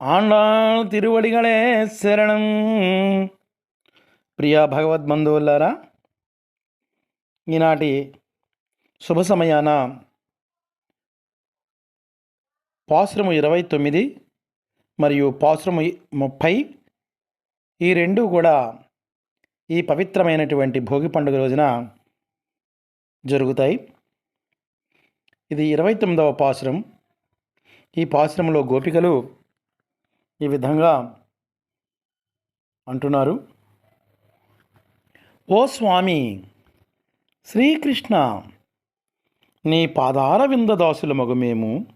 ఆండాళ్ తిరువడిగళే శరణం. ప్రియా భగవద్ బంధువులారా ఈనాటి శుభ సమయాన పాశ్రము ఇరవై తొమ్మిది మరియు పాశ్రము ముప్పై ఈ రెండు కూడా ఈ పవిత్రమైనటువంటి భోగి పండుగ రోజున జరుగుతాయి. ఇది ఇరవై తొమ్మిదవ పాశ్రం. ఈ పాశ్రంలో గోపికలు ఈ విధంగా అంటున్నారు. ఓ స్వామి శ్రీకృష్ణ నీ పాదార విందదాసుల మగుమేము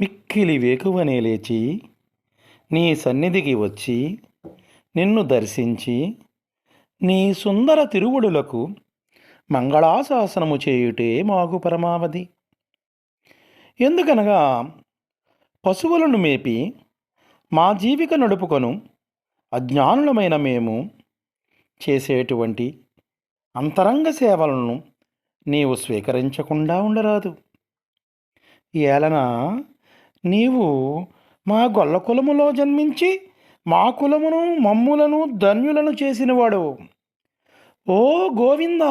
మిక్కిలి వేకువనే లేచి నీ సన్నిధికి వచ్చి నిన్ను దర్శించి నీ సుందర తిరువుడులకు మంగళాశాసనము చేయుటే మాకు పరమావధి. ఎందుకనగా పశువులను మేపి మా జీవిక నడుపుకొను అజ్ఞానులమైన మేము చేసేటువంటి అంతరంగ సేవలను నీవు స్వీకరించకుండా ఉండరాదు. ఏలన నీవు మా గొల్ల కులములో జన్మించి మా కులమును మమ్ములను ధన్యులను చేసినవాడు ఓ గోవింద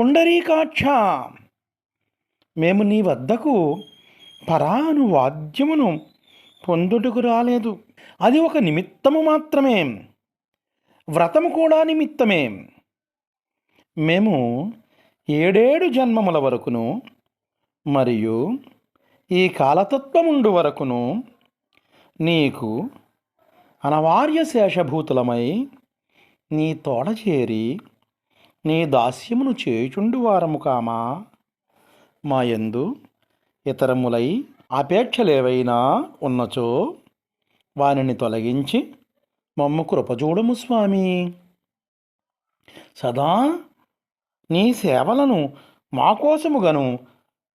పుండరీకాక్ష మేము నీ వద్దకు పరాను వాద్యమును పొందుటకు రాలేదు. అది ఒక నిమిత్తము మాత్రమే వ్రతము కూడా నిమిత్తమే. మేము ఏడేడు జన్మముల వరకును మరియు ఈ కాలతత్వముండు వరకును నీకు అనవార్య శేషభూతులమై నీ తోడ చేరి నీ దాస్యమును చేయుచుండు వారము కామా? మా ఎందు ఇతరములై అపేక్షలేవైనా ఉన్నచో వానిని తొలగించి మమ్మ కృపచూడము స్వామి. సదా నీ సేవలను మాకోసముగను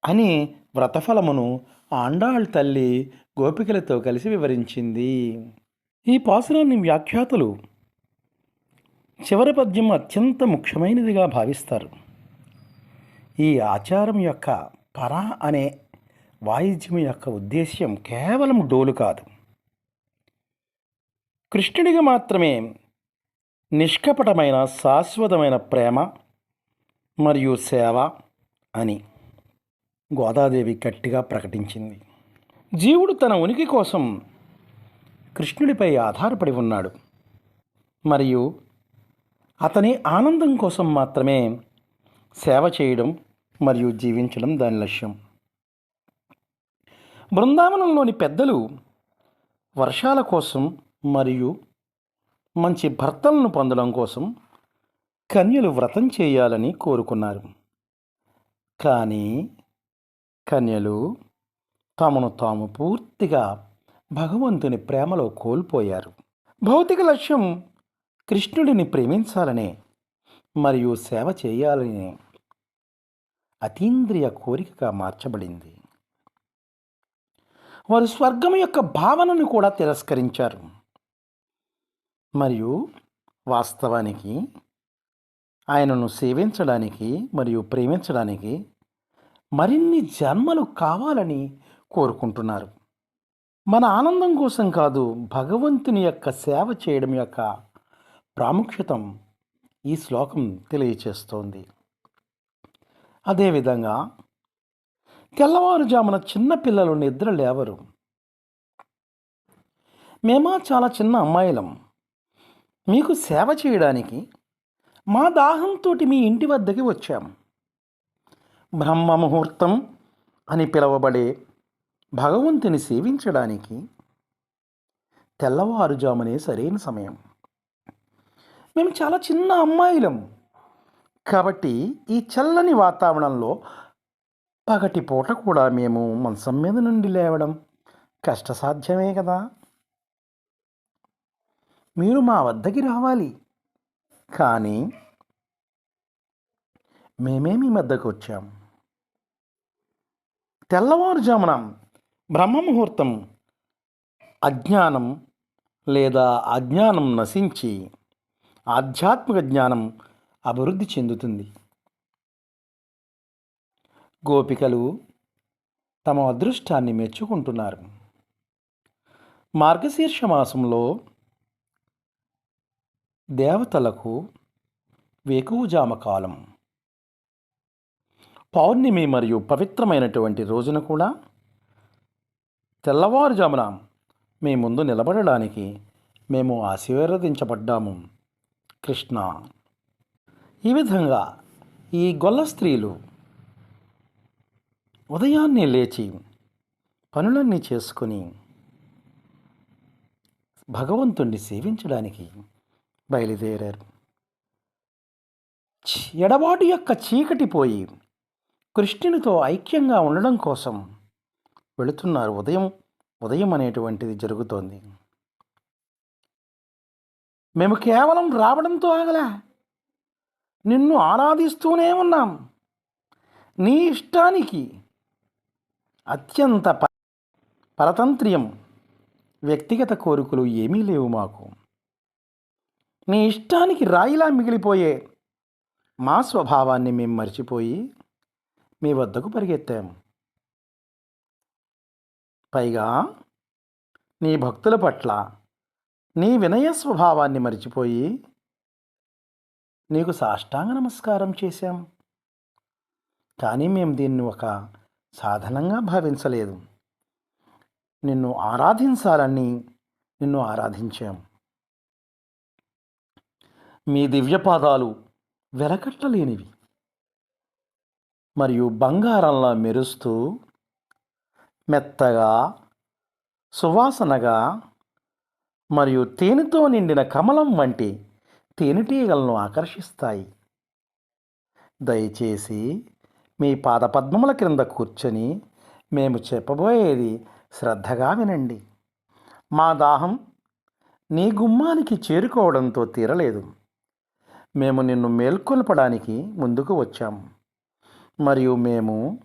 అని వ్రతఫలమును ఆండాళ్ తల్లి గోపికలతో కలిసి వివరించింది. ఈ పాసురాన్ని వ్యాఖ్యాతలు చివరి పద్యం అత్యంత ముఖ్యమైనదిగా భావిస్తారు. ఈ ఆచారం యొక్క పర అనే వాయిద్యం యొక్క ఉద్దేశ్యం కేవలం డోలు కాదు. కృష్ణుడికి మాత్రమే నిష్కపటమైన శాశ్వతమైన ప్రేమ మరియు సేవ అని గోదాదేవి గట్టిగా ప్రకటించింది. జీవుడు తన ఉనికి కోసం కృష్ణుడిపై ఆధారపడి ఉన్నాడు. మరియు అతని ఆనందం కోసం మాత్రమే సేవ చేయడం మరియు జీవించడం దాని లక్ష్యం. బృందావనంలోని పెద్దలు వర్షాల కోసం మరియు మంచి భర్తలను పొందడం కోసం కన్యలు వ్రతం చేయాలని కోరుకున్నారు. కానీ కన్యలు తమను తాము పూర్తిగా భగవంతుని ప్రేమలో కోల్పోయారు. భౌతిక లక్ష్యం కృష్ణుడిని ప్రేమించాలనే మరియు సేవ చేయాలనే అతీంద్రియ కోరికగా మార్చబడింది. వారు స్వర్గం యొక్క భావనను కూడా తిరస్కరించారు. మరియు వాస్తవానికి ఆయనను సేవించడానికి మరియు ప్రేమించడానికి మరిన్ని జన్మలు కావాలని కోరుకుంటున్నారు. మన ఆనందం కోసం కాదు భగవంతుని యొక్క సేవ చేయడం యొక్క ప్రాముఖ్యతం ఈ శ్లోకం తెలియచేస్తోంది. అదేవిధంగా తెల్లవారుజామున చిన్న పిల్లలు నిద్ర లేవరు. మేమా చాలా చిన్న అమ్మాయిలం. మీకు సేవ చేయడానికి మా దాహంతో మీ ఇంటి వద్దకి వచ్చాం. బ్రహ్మ ముహూర్తం అని పిలువబడే భగవంతుని సేవించడానికి తెల్లవారుజామునే సరైన సమయం. మేము చాలా చిన్న అమ్మాయిలం. కాబట్టి ఈ చల్లని వాతావరణంలో పగటి పూట కూడా మేము మంచం మీద నుండి లేవడం కష్టసాధ్యమే కదా. మీరు మా వద్దకి రావాలి. కానీ మేమే మీ వద్దకు వచ్చాం? తెల్లవారుజామున బ్రహ్మముహూర్తం అజ్ఞానం లేదా అజ్ఞానం నశించి ఆధ్యాత్మిక జ్ఞానం అభివృద్ధి చెందుతుంది. గోపికలు తమ అదృష్టాన్ని మెచ్చుకుంటున్నారు. మార్గశీర్ష మాసంలో దేవతలకు వేకువజామ కాలం. పౌర్ణమి మరియు పవిత్రమైనటువంటి రోజున కూడా తెల్లవారుజామున మీ ముందు నిలబడడానికి మేము ఆశీర్వదించబడ్డాము. కృష్ణ. ఈ విధంగా ఈ గొల్ల స్త్రీలు ఉదయాన్నే లేచి పనులన్నీ చేసుకొని భగవంతుణ్ణి సేవించడానికి బయలుదేరారు. ఎడబాటు యొక్క చీకటి పోయి కృష్ణునితో ఐక్యంగా ఉండడం కోసం వెళుతున్నారు. ఉదయం ఉదయం అనేటువంటిది జరుగుతోంది. మేము కేవలం రావడంతో ఆగలే. నిన్ను ఆరాధిస్తూనే ఉన్నాం. నీ ఇష్టానికి అత్యంత ప- పరతంత్ర్యం వ్యక్తిగత కోరికలు ఏమీ లేవు మాకు. నీ ఇష్టానికి రాయిలా మిగిలిపోయే మా స్వభావాన్ని మేము మర్చిపోయి మీ వద్దకు పరిగెత్తాం. పైగా నీ భక్తుల పట్ల నీ వినయ స్వభావాన్ని మర్చిపోయి నీకు సాష్టాంగ నమస్కారం చేశాం. కానీ మేము దీన్ని ఒక సాధనంగా భావించలేదు. నిన్ను ఆరాధించాలని నిన్ను ఆరాధించాం. మీ దివ్యపాదాలు వెలకట్టలేనివి. మరియు బంగారంలా మెరుస్తూ మెత్తగా సువాసనగా మరియు తేనెతో నిండిన కమలం వంటి తేనెటీగలను ఆకర్షిస్తాయి. దయచేసి మీ పాదపద్మముల క్రింద కూర్చొని మేము చెప్పబోయేది శ్రద్ధగా వినండి. మా దాహం నీ గుమ్మానికి చేరుకోవడంతో తీరలేదు. మేము నిన్ను మేల్కొల్పడానికి ముందుకు వచ్చాము మరియు మేము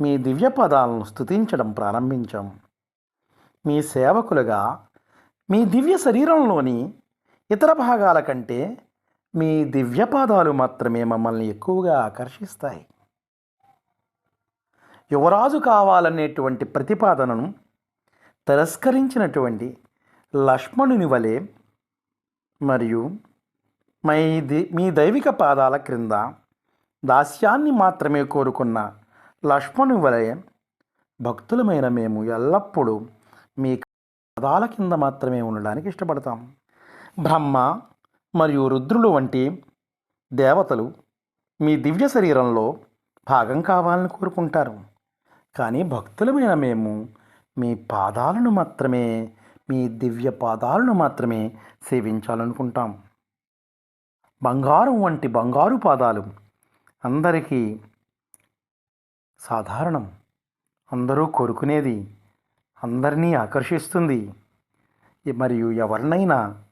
మీ దివ్య పదాలను స్థుతించడం ప్రారంభించాం. మీ సేవకులుగా మీ దివ్య శరీరంలోని ఇతర భాగాల కంటే మీ దివ్య పాదాలు మాత్రమే మమ్మల్ని ఎక్కువగా ఆకర్షిస్తాయి. యువరాజు కావాలనేటువంటి ప్రతిపాదనను తిరస్కరించినటువంటి లక్ష్మణుని వలె మరియు మై ది మీ దైవిక పాదాల క్రింద దాస్యాన్ని మాత్రమే కోరుకున్న లక్ష్మణు వలె భక్తులమైన మేము ఎల్లప్పుడూ మీ పదాల కింద మాత్రమే ఉండడానికి ఇష్టపడతాం. బ్రహ్మ మరియు రుద్రులు వంటి దేవతలు మీ దివ్య శరీరంలో భాగం కావాలని కోరుకుంటారు. కానీ భక్తులమైన మేము మీ పాదాలను మాత్రమే మీ దివ్య పాదాలను మాత్రమే సేవించాలనుకుంటాం. బంగారం వంటి బంగారు పాదాలు అందరికీ సాధారణం. అందరూ కోరుకునేది అందరినీ ఆకర్షిస్తుంది. మరియు ఎవరినైనా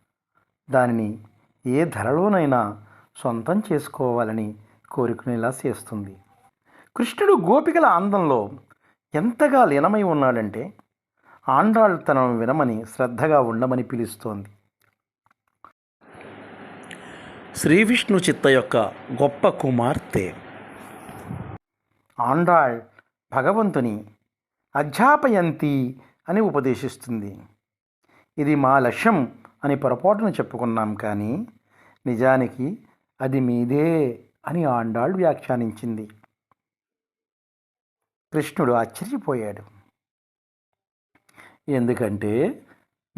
దానిని ఏ ధరలోనైనా సొంతం చేసుకోవాలని కోరుకునేలా చేస్తుంది. కృష్ణుడు గోపికల అందంలో ఎంతగా లీనమై ఉన్నాడంటే ఆండాళ్ తనను వినమని శ్రద్ధగా ఉండమని పిలుస్తోంది. శ్రీ విష్ణు చిత్త యొక్క గొప్ప కుమార్తె. ఆండాళ్ భగవంతుని అధ్యాపయంతి అని ఉపదేశిస్తుంది. ఇది మా లక్ష్యం అని పొరపాటున చెప్పుకున్నాం కానీ నిజానికి అది మీదే అని ఆండాళ్ళు వ్యాఖ్యానించింది. కృష్ణుడు ఆశ్చర్యపోయాడు. ఎందుకంటే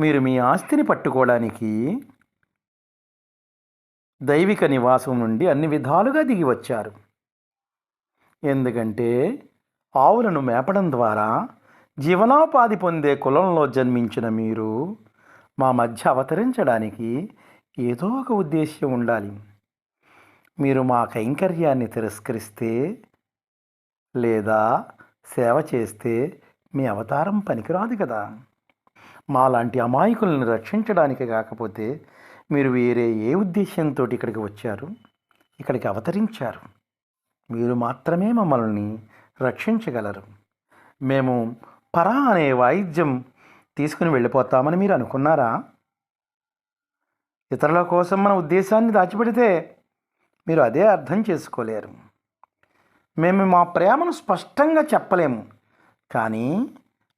మీరు మీ ఆస్తిని పట్టుకోవడానికి దైవిక నివాసం నుండి అన్ని విధాలుగా దిగి వచ్చారు. ఎందుకంటే ఆవులను మేపడం ద్వారా జీవనోపాధి పొందే కులంలో జన్మించిన మీరు మా మధ్య అవతరించడానికి ఏదో ఒక ఉద్దేశ్యం ఉండాలి. మీరు మా కైంకర్యాన్ని తిరస్కరిస్తే లేదా సేవ చేస్తే మీ అవతారం పనికిరాదు కదా. మాలాంటి అమాయకులను రక్షించడానికి కాకపోతే మీరు వేరే ఏ ఉద్దేశంతో ఇక్కడికి వచ్చారు? ఇక్కడికి అవతరించారు. మీరు మాత్రమే మమ్మల్ని రక్షించగలరు. మేము పరా అనే వాయిద్యం తీసుకుని వెళ్ళిపోతామని మీరు అనుకున్నారా? ఇతరుల కోసం మన ఉద్దేశాన్ని దాచిపెడితే మీరు అదే అర్థం చేసుకోలేరు. మేము మా ప్రేమను స్పష్టంగా చెప్పలేము. కానీ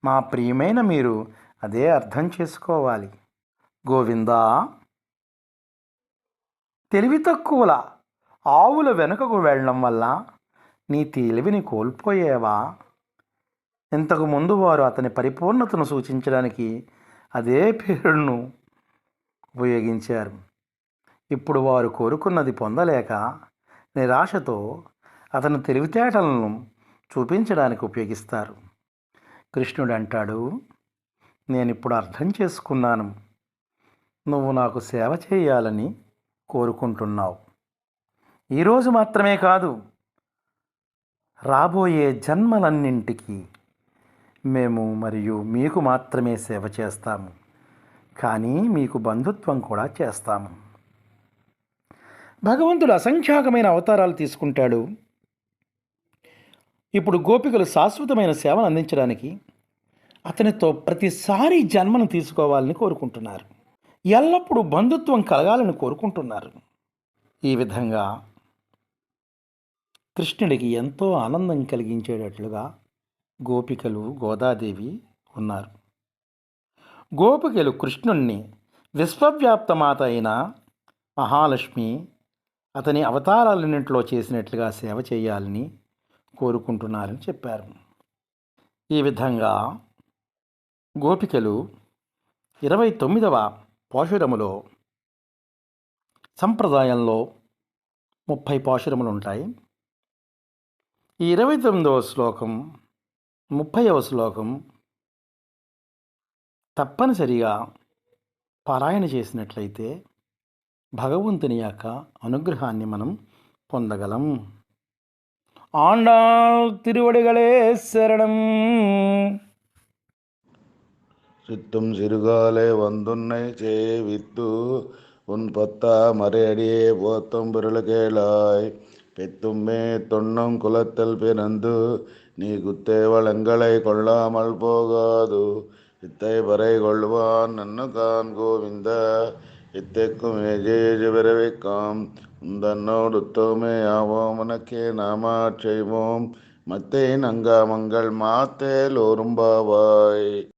మా ప్రియమైన మీరు అదే అర్థం చేసుకోవాలి. గోవిందా! తెలివి తక్కువల ఆవుల వెనుకకు వెళ్ళడం వల్ల నీ తెలివిని కోల్పోయేవా? ఇంతకుముందు వారు అతని పరిపూర్ణతను సూచించడానికి అదే పేరును ఉపయోగించారు. ఇప్పుడు వారు కోరుకున్నది పొందలేక నిరాశతో అతని తెలివితేటలను చూపించడానికి ఉపయోగిస్తారు. కృష్ణుడు అంటాడు నేను ఇప్పుడు అర్థం చేసుకున్నాను. నువ్వు నాకు సేవ చేయాలని కోరుకుంటున్నావు. ఈరోజు మాత్రమే కాదు రాబోయే జన్మలన్నింటికి మేము మరియు మీకు మాత్రమే సేవ చేస్తాము. కానీ మీకు బంధుత్వం కూడా చేస్తాము. భగవంతుడు అసంఖ్యాకమైన అవతారాలు తీసుకుంటాడు. ఇప్పుడు గోపికలు శాశ్వతమైన సేవను అందించడానికి అతనితో ప్రతిసారి జన్మను తీసుకోవాలని కోరుకుంటున్నారు. ఎల్లప్పుడూ బంధుత్వం కలగాలని కోరుకుంటున్నారు. ఈ విధంగా కృష్ణుడికి ఎంతో ఆనందం కలిగించేటట్లుగా గోపికలు గోదాదేవి ఉన్నారు. గోపికలు కృష్ణుణ్ణి విశ్వవ్యాప్తమాత అయిన మహాలక్ష్మి అతని అవతారాలన్నింటిలో చేసినట్లుగా సేవ చేయాలని కోరుకుంటున్నారని చెప్పారు. ఈ విధంగా గోపికలు ఇరవై తొమ్మిదవ పాశురములో సంప్రదాయంలో ముప్పై పాశురములు ఉంటాయి. ఈ ఇరవై తొమ్మిదవ శ్లోకం ముప్పైవ శ్లోకం తప్పనిసరిగా పారాయణ చేసినట్లయితే భగవంతుని యొక్క అనుగ్రహాన్ని మనం పొందగలం ఆండాల్ తిరువడిగలే శరణం சித்தும் சிறுகாலை வந்துன்னை சேவித்து உன் பத்தா மறையடியே போத்தும் பொருளுகேளாய் பெத்தும்மே தொன்னும் குலத்தல் பிறந்து நீ குத்தே வளங்களை கொள்ளாமல் போகாது. இத்தை பறை கொள்வான் நன்னுகான் கோவிந்த. இத்தைக்கும் ஏஜேஜு பிறவிக்கும். உந்தன்னோடு தோமே ஆவோம். உனக்கே நாமா செய்வோம் மத்தேன் அங்காமங்கள் மாத்தேல் ஒரும்பாவாய்.